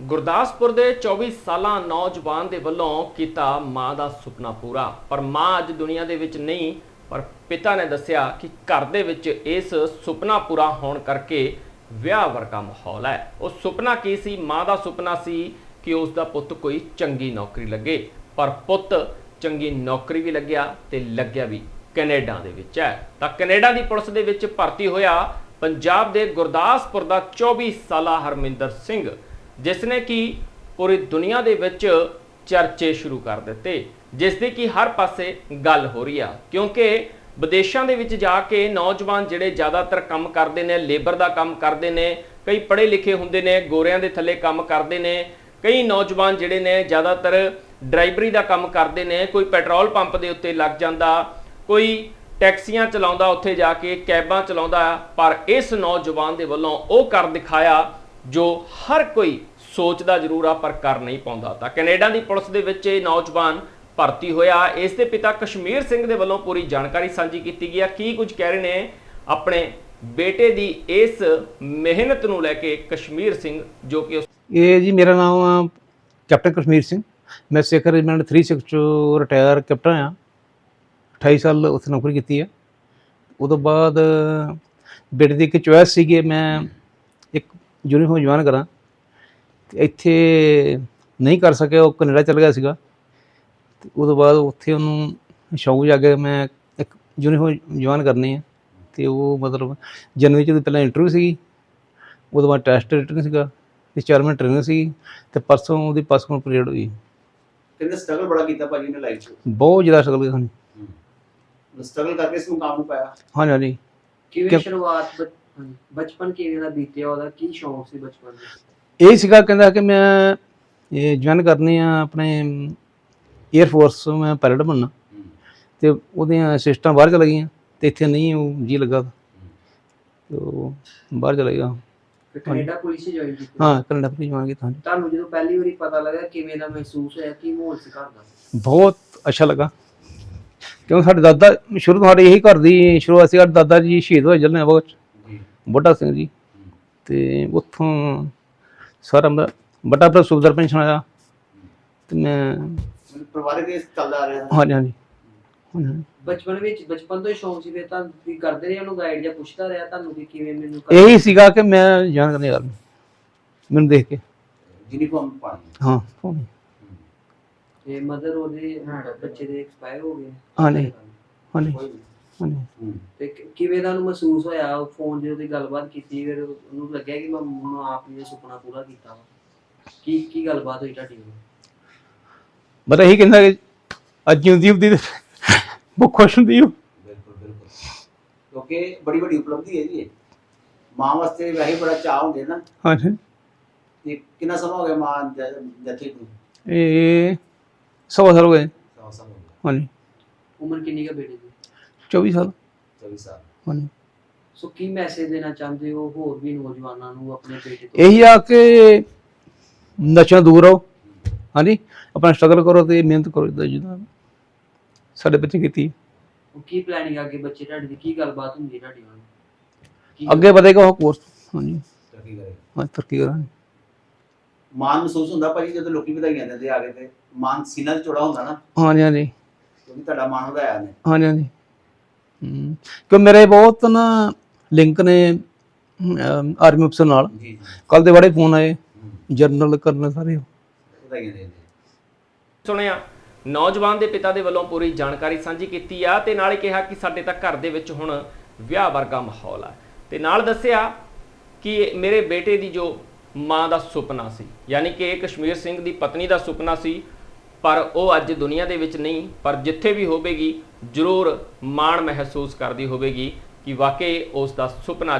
ਗੁਰਦਾਸਪੁਰ ਦੇ 24 ਸਾਲਾਂ ਨੌਜਵਾਨ ਦੇ ਵੱਲੋਂ ਕੀਤਾ ਮਾਂ ਦਾ ਸੁਪਨਾ ਪੂਰਾ। ਪਰ ਮਾਂ ਅੱਜ ਦੁਨੀਆ ਦੇ ਵਿੱਚ ਨਹੀਂ, ਪਰ ਪਿਤਾ ਨੇ ਦੱਸਿਆ ਕਿ ਘਰ ਦੇ ਵਿੱਚ ਇਸ ਸੁਪਨਾ ਪੂਰਾ ਹੋਣ ਕਰਕੇ ਵਿਆਹ ਵਰਗਾ ਮਾਹੌਲ ਹੈ। ਉਹ ਸੁਪਨਾ ਕੀ ਸੀ? ਮਾਂ ਦਾ ਸੁਪਨਾ ਸੀ ਕਿ ਉਸ ਦਾ ਪੁੱਤ ਕੋਈ ਚੰਗੀ ਨੌਕਰੀ ਲੱਗੇ। ਪਰ ਪੁੱਤ ਚੰਗੀ ਨੌਕਰੀ ਵੀ ਲੱਗਿਆ ਤੇ ਲੱਗਿਆ ਵੀ ਕੈਨੇਡਾ ਦੇ ਵਿੱਚ ਹੈ। ਤਾਂ ਕੈਨੇਡਾ ਦੀ ਪੁਲਿਸ ਦੇ ਵਿੱਚ ਭਰਤੀ ਹੋਇਆ ਪੰਜਾਬ ਦੇ ਗੁਰਦਾਸਪੁਰ ਦਾ 24 ਸਾਲਾ ਹਰਮਿੰਦਰ ਸਿੰਘ। ਜਿਸ ਨੇ ਕਿ ਪੂਰੀ ਦੁਨੀਆ ਦੇ ਵਿੱਚ ਚਰਚੇ ਸ਼ੁਰੂ ਕਰ ਦਿੱਤੇ ਜਿਸ ਦੀ ਕਿ ਹਰ ਪਾਸੇ ਗੱਲ ਹੋ ਰਹੀ ਆ। ਕਿਉਂਕਿ ਵਿਦੇਸ਼ਾਂ ਦੇ ਵਿੱਚ ਜਾ ਕੇ ਨੌਜਵਾਨ ਜਿਹੜੇ ਜ਼ਿਆਦਾਤਰ ਕੰਮ ਕਰਦੇ ਨੇ, ਲੇਬਰ ਦਾ ਕੰਮ ਕਰਦੇ ਨੇ, ਕਈ ਪੜ੍ਹੇ ਲਿਖੇ ਹੁੰਦੇ ਨੇ, ਗੋਰਿਆਂ ਦੇ ਥੱਲੇ ਕੰਮ ਕਰਦੇ ਨੇ, ਕਈ ਨੌਜਵਾਨ ਜਿਹੜੇ ਨੇ ਜ਼ਿਆਦਾਤਰ ਡਰਾਈਵਰੀ ਦਾ ਕੰਮ ਕਰਦੇ ਨੇ, ਕੋਈ ਪੈਟਰੋਲ ਪੰਪ ਦੇ ਉੱਤੇ ਲੱਗ ਜਾਂਦਾ, ਕੋਈ ਟੈਕਸੀਆਂ ਚਲਾਉਂਦਾ ਉੱਥੇ ਜਾ ਕੇ, ਕੈਬਾਂ ਚਲਾਉਂਦਾ, ਪਰ ਇਸ ਨੌਜਵਾਨ ਦੇ ਵੱਲੋਂ ਉਹ ਕਰ ਦਿਖਾਇਆ ਜੋ ਹਰ ਕੋਈ ਸੋਚਦਾ ਜ਼ਰੂਰ ਆ, ਪਰ ਕਰ ਨਹੀਂ ਪਾਉਂਦਾ। ਤਾਂ ਕੈਨੇਡਾ ਦੀ ਪੁਲਿਸ ਦੇ ਵਿੱਚ ਇਹ ਨੌਜਵਾਨ ਭਰਤੀ ਹੋਇਆ। ਇਸ ਦੇ ਪਿਤਾ ਕਸ਼ਮੀਰ ਸਿੰਘ ਦੇ ਵੱਲੋਂ ਪੂਰੀ ਜਾਣਕਾਰੀ ਸਾਂਝੀ ਕੀਤੀ ਗਈ ਆ। ਕੀ ਕੁਝ ਕਹਿ ਰਹੇ ਨੇ ਆਪਣੇ ਬੇਟੇ ਦੀ ਇਸ ਮਿਹਨਤ ਨੂੰ ਲੈ ਕੇ ਕਸ਼ਮੀਰ ਸਿੰਘ, ਜੋ ਕਿ ਇਹ ਜੀ ਮੇਰਾ ਨਾਮ ਆ ਕੈਪਟਨ ਕਸ਼ਮੀਰ ਸਿੰਘ। ਮੈਂ ਸਿੱਖ ਰੈਜੀਮੈਂਟ 36 ਚੋਂ ਰਿਟਾਇਰ ਕੈਪਟਨ ਆ। 28 ਸਾਲ ਉੱਥੇ ਨੌਕਰੀ ਕੀਤੀ ਹੈ ਉਦੋਂ ਬਾਅਦ ਬੇਟੇ ਦੀ ਇੱਕ ਚੁਆਇਸ ਸੀਗੀ। ਮੈਂ ਇੱਕ ਯੂਨੀਫਾਰਮ ਜਵਾਨ ਕਰਾਂ ਤੇ ਇੱਥੇ ਨਹੀਂ ਕਰ ਸਕਿਆ ਉਹ ਕੈਨੇਡਾ ਚਲ ਗਿਆ ਸੀਗਾ। ਤੇ ਉਦੋਂ ਬਾਅਦ ਉੱਥੇ ਉਹਨੂੰ ਸ਼ੌਕ ਜਾ ਕੇ ਮੈਂ ਇੱਕ ਯੂਨੀਫਾਰਮ ਜਵਾਨ ਕਰਨੀ ਹੈ ਤੇ ਉਹ ਮਤਲਬ ਜਨਵਰੀ ਚ ਉਹਦੀ ਪਹਿਲਾਂ ਇੰਟਰਵਿਊ ਸੀਗੀ। ਉਦੋਂ ਬਾਅਦ ਟੈਸਟ ਰਿਟਨ ਸੀਗਾ ਤੇ ਚਾਰ ਮਹੀਨੇ ਟ੍ਰੇਨਿੰਗ ਸੀ ਤੇ ਪਰਸੋਂ ਉਹਦੀ ਪਾਸਪੋਰਟ ਪੀਰੀਅਡ ਹੋਈ। ਕਹਿੰਦੇ ਸਟਰਗਲ ਬੜਾ ਕੀਤਾ ਭਾਜੀ ਨੇ ਲਾਈਫ 'ਚ? ਬਹੁਤ ਜ਼ਿਆਦਾ ਸਟਰਗਲ ਸਾਨੂੰ ਸਟਰਗਲ ਕਰਕੇ ਇਸ ਨੂੰ ਕਾਮ ਨੂੰ ਪਾਇਆ। ਹਾਂਜੀ ਹਾਂਜੀ। ਕਿਵੇਂ ਸ਼ੁਰੂਆਤ ਬਚਪਨ ਕਿਵੇਂ ਦਾ ਬੀਤਿਆ ਉਹਦਾ ਕੀ ਸ਼ੌਂਕ ਸੀ ਬਚਪਨ ਦਾ ਇਹ ਸੀਗਾ ਕਹਿੰਦਾ ਕਿ ਮੈਂ ਇਹ ਜੁਆਇਨ ਕਰਨੀ ਆ ਆਪਣੇ 에ਅਰ ਫੋਰਸ ਮੈਂ ਪਾਇਲਟ ਬਣਨਾ। ਤੇ ਉਹਦੀਆਂ ਸਿਸਟਮ ਬਾਹਰ ਚਲ ਗਈਆਂ ਤੇ ਇੱਥੇ ਨਹੀਂ ਉਹ ਜੀ ਲੱਗਾ ਤੇ। ਉਹ ਬਾਹਰ ਚਲਾ ਗਿਆ। ਕੈਨੇਡਾ ਪੁਲਿਸ ਜੁਆਇਨ ਕੀਤੀ? ਹਾਂ ਕੈਨੇਡਾ ਵੀ ਜੁਆਇਨ ਕੀਤਾ ਹਾਂਜੀ। ਤੁਹਾਨੂੰ ਜਦੋਂ ਪਹਿਲੀ ਵਾਰੀ ਪਤਾ ਲੱਗਾ ਕਿਵੇਂ ਦਾ ਮਹਿਸੂਸ ਹੋਇਆ ਕੀ ਮਾਹੌਲ ਸੀ ਘਰ ਦਾ? ਬਹੁਤ ਅੱਛਾ ਲੱਗਾ। ਕਿਉਂਕਿ ਸਾਡੇ ਦਾਦਾ ਸ਼ੁਰੂ ਤੋਂ ਸਾਡੇ ਇਹੀ ਘਰ ਦੀ ਸ਼ੁਰੂਆਤ ਸੀ ਸਾਡੇ ਦਾਦਾ ਜੀ ਸ਼ਹੀਦ ਹੋਏ ਜਲਨੇ ਬਹੁਤ ਬੁੱਢਾ ਸਿੰਘ ਜੀ। ਤੇ ਉੱਥੋਂ ਸਾਰਾ ਮੇਰਾ ਵੱਡਾ ਭਰਾ ਸੁਬਦਰ ਪੈਨਸ਼ਨ ਆਇਆ ਤੇ ਮੈਂ ਪਰਿਵਾਰਕ ਇਸ ਚੱਲਦਾ ਆ ਰਿਹਾ ਹਾਂਜੀ ਹਾਂਜੀ। ਹਾਂਜੀ। ਬਚਪਨ ਵਿੱਚ ਬਚਪਨ ਤੋਂ ਹੀ ਸ਼ੌਂਕ ਸੀ ਫਿਰ ਤਾਂ ਤੁਸੀਂ ਕਰਦੇ ਰਹੇ ਉਹਨੂੰ ਗਾਈਡ ਜਾਂ ਪੁੱਛਦਾ ਰਿਹਾ ਤੁਹਾਨੂੰ ਕਿ ਕਿਵੇਂ ਮੈਨੂੰ ਕਰ- ਇਹੀ ਸੀਗਾ ਕਿ ਮੈਂ ਜਾਣ ਕਰਨੇ ਯਾਰ ਮੈਨੂੰ ਦੇਖ ਕੇ। ਯੂਨੀਫਾਰਮ ਪਾਣੀ ਹਾਂ ਹੋਣੀ। ਤੇ ਮਦਰ ਉਹਦੇ ਬੱਚੇ ਦੇ ਐਕਸਪਾਇਰ ਹੋ ਗਏ। ਹਾਂ, ਨਹੀਂ। ਕੋਈ ਹੂੰ ਤੇ ਕਿ- ਕਿਵੇਂ ਦਾ ਉਹਨੂੰ ਮਹਿਸੂਸ ਹੋਇਆ? ਫੋਨ ਤੇ ਉਹਦੀ ਗੱਲਬਾਤ ਕੀਤੀ ਫਿਰ ਉਹਨੂੰ ਲੱਗਿਆ ਕਿ ਮੈਂ ਮਾਂ ਆਪ ਨੇ ਸੁਪਨਾ ਪੂਰਾ ਕੀਤਾ ਵਾ? ਕੀ ਕੀ ਗੱਲਬਾਤ ਹੋਈ ਤੁਹਾਡੀ ਨਾਲ? ਮੈਂ ਤਾਂ ਇਹੀ ਕਹਿੰਦਾ ਕਿ ਅੱਜ ਜਿਉਂਦੀ ਹੁੰਦੀ ਤੇ ਬਹੁਤ ਖੁਸ਼ ਹੁੰਦੀ ਉਹ ਬਿਲਕੁਲ ਬਿਲਕੁਲ। ਕਿਉਂਕਿ ਬੜੀ ਵੱਡੀ ਉਪਲਬਧੀ ਹੈ ਜੀ ਇਹ। ਮਾਂ ਵਾਸਤੇ ਵੈਸੇ ਬੜਾ ਚਾਹ ਹੁੰਦੇ ਨਾ। ਹਾਂਜੀ। ਤੇ ਕਿੰਨਾ ਸਮਾਂ ਹੋ ਗਿਆ ਮਾਂ ਜੱਥੇ ਨੂੰ? ਇਹ ਸਵਾ ਸਾਲ ਹੋ ਗਏ। ਹੋ ਗਿਆ। ਹਾਂਜੀ। ਉਮਰ ਕਿੰਨੀ ਕਾ ਬੇਟੇ ਦੀ? 24 ਸਾਲ। 24 ਸਾਲ। ਹਾਂਜੀ। ਸੋ ਕੀ ਮੈਸੇਜ ਦੇਣਾ ਚਾਹੁੰਦੇ ਹੋ ਹੋਰ ਵੀ ਨੌਜਵਾਨਾਂ ਨੂੰ ਆਪਣੇ ਬੇਟੇ ਤੋਂ? ਇਹੀ ਆ ਕਿ ਨਸ਼ਿਆਂ ਦੂਰ ਰਹੋ। ਹਾਂਜੀ। ਆਪਣਾ ਸਟਰਗਲ ਕਰੋ ਤੇ ਮਿਹਨਤ ਕਰੋ ਜਿੱਦਾਂ ਜਿੱਦਾਂ ਸਾਡੇ ਬੱਚੇ ਕੀਤੀ। ਉਹ ਕੀ ਪਲੈਨਿੰਗ ਅੱਗੇ ਬੱਚੇ ਤੁਹਾਡੇ ਦੀ? ਕੀ ਗੱਲਬਾਤ ਹੁੰਦੀ ਹੈ ਤੁਹਾਡੀ ਨਾਲ ਕੀ ਅੱਗੇ ਵਧੇਗਾ ਉਹ ਕੋਰਸ ਹਾਂਜੀ। ਤਰੱਕੀ ਕਰੇ। ਹਾਂ ਤਰੱਕੀ ਕਰਾਂਗੇ। ਮਾਨ ਮਹਿਸੂਸ ਹੁੰਦਾ ਭਾਜੀ ਜਦੋਂ ਲੋਕੀ ਵਧਾਈਆਂ ਦਿੰਦੇ ਆ ਕੇ ਤੇ ਮਾਨ ਸੀਨਾ ਤੇ ਚੌੜਾ ਹੁੰਦਾ ਨਾ। ਹਾਂਜੀ ਹਾਂਜੀ। ਕਿਉਂਕਿ ਤੁਹਾਡਾ ਮਾਨ ਵਧਾਇਆ ਨੇ ਹਾਂਜੀ ਹਾਂਜੀ। ਕਿ ਮੇਰੇ ਬਹੁਤ ਨਾ ਲਿੰਕ ਨੇ ਆਰਮੀ ਅਫਸਰ ਨਾਲ। ਜੀ ਕੱਲ ਦੇ ਬੜੇ ਫੋਨ ਆਏ। ਜਰਨਲ ਕਰਨ ਸਾਰੇ ਵਧਾਈਆਂ ਦੇ ਸੁਣਿਆ ਨੌਜਵਾਨ ਦੇ ਪਿਤਾ ਦੇ ਵੱਲੋਂ ਪੂਰੀ ਜਾਣਕਾਰੀ ਸਾਂਝੀ ਕੀਤੀ ਆ ਤੇ ਨਾਲ ਹੀ ਕਿਹਾ ਕਿ ਸਾਡੇ ਤਾਂ ਘਰ ਦੇ ਵਿੱਚ ਹੁਣ ਵਿਆਹ ਵਰਗਾ ਮਾਹੌਲ ਆ। ਤੇ ਨਾਲ ਦੱਸਿਆ ਕਿ ਮੇਰੇ ਬੇਟੇ ਦੀ ਜੋ ਮਾਂ ਦਾ ਸੁਪਨਾ ਸੀ ਯਾਨੀ ਕਿ ਕਸ਼ਮੀਰ ਸਿੰਘ ਦੀ ਪਤਨੀ ਦਾ ਸੁਪਨਾ ਸੀ ਪਰ ਉਹ ਅੱਜ ਦੁਨੀਆ ਦੇ ਵਿੱਚ ਨਹੀਂ, ਪਰ ਜਿੱਥੇ ਵੀ ਹੋਵੇਗੀ, ਜ਼ਰੂਰ ਮਾਣ ਮਹਿਸੂਸ ਕਰਦੀ ਹੋਵੇਗੀ ਕਿ ਵਾਕਈ ਉਸ ਦਾ ਸੁਪਨਾ